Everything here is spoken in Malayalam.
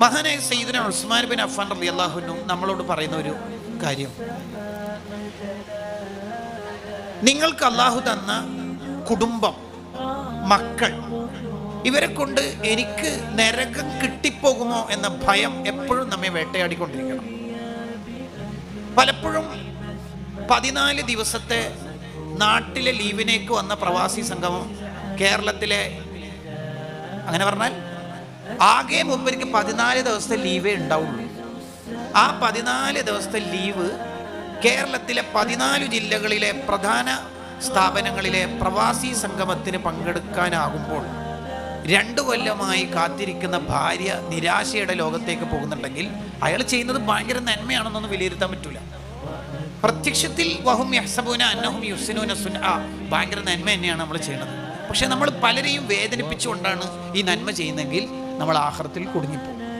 മഹാനായ സയ്യിദിന ഉസ്മാൻ ബിൻ അഫാൻ റലി അള്ളാഹുനും നമ്മളോട് പറയുന്ന ഒരു കാര്യം. നിങ്ങൾക്ക് അള്ളാഹു തന്ന കുടുംബം മക്കൾ ഇവരെ കൊണ്ട് എനിക്ക് നരകം കിട്ടിപ്പോകുമോ എന്ന ഭയം എപ്പോഴും നമ്മെ വേട്ടയാടിക്കൊണ്ടിരിക്കണം. പലപ്പോഴും പതിനാല് ദിവസത്തെ നാട്ടിലെ ലീവിനേക്ക് വന്ന പ്രവാസി സംഗമം കേരളത്തിലെ അങ്ങനെ പറഞ്ഞാൽ ആകെ മുമ്പേക്ക് പതിനാല് ദിവസത്തെ ലീവേ ഉണ്ടാവുള്ളൂ. ആ പതിനാല് ദിവസത്തെ ലീവ് കേരളത്തിലെ പതിനാല് ജില്ലകളിലെ പ്രധാന സ്ഥാപനങ്ങളിലെ പ്രവാസി സംഗമത്തിന് പങ്കെടുക്കാനാകുമ്പോൾ രണ്ടു കൊല്ലമായി കാത്തിരിക്കുന്ന ഭാര്യ നിരാശയുടെ ലോകത്തേക്ക് പോകുന്നുണ്ടെങ്കിൽ അയാൾ ചെയ്യുന്നത് ഭയങ്കര നന്മയാണെന്നൊന്നും വിലയിരുത്താൻ പറ്റൂല. പ്രത്യക്ഷത്തിൽ വഹും യഹ്സബൂന അന്നഹും യുസ്നൂന ആ ഭയങ്കര നന്മ തന്നെയാണ് നമ്മൾ ചെയ്യുന്നത്. പക്ഷെ നമ്മൾ പലരെയും വേദനിപ്പിച്ചുകൊണ്ടാണ് ഈ നന്മ ചെയ്യുന്നതെങ്കിൽ നമ്മൾ ആഹ്റത്തിൽ കുടുങ്ങിപ്പോകും.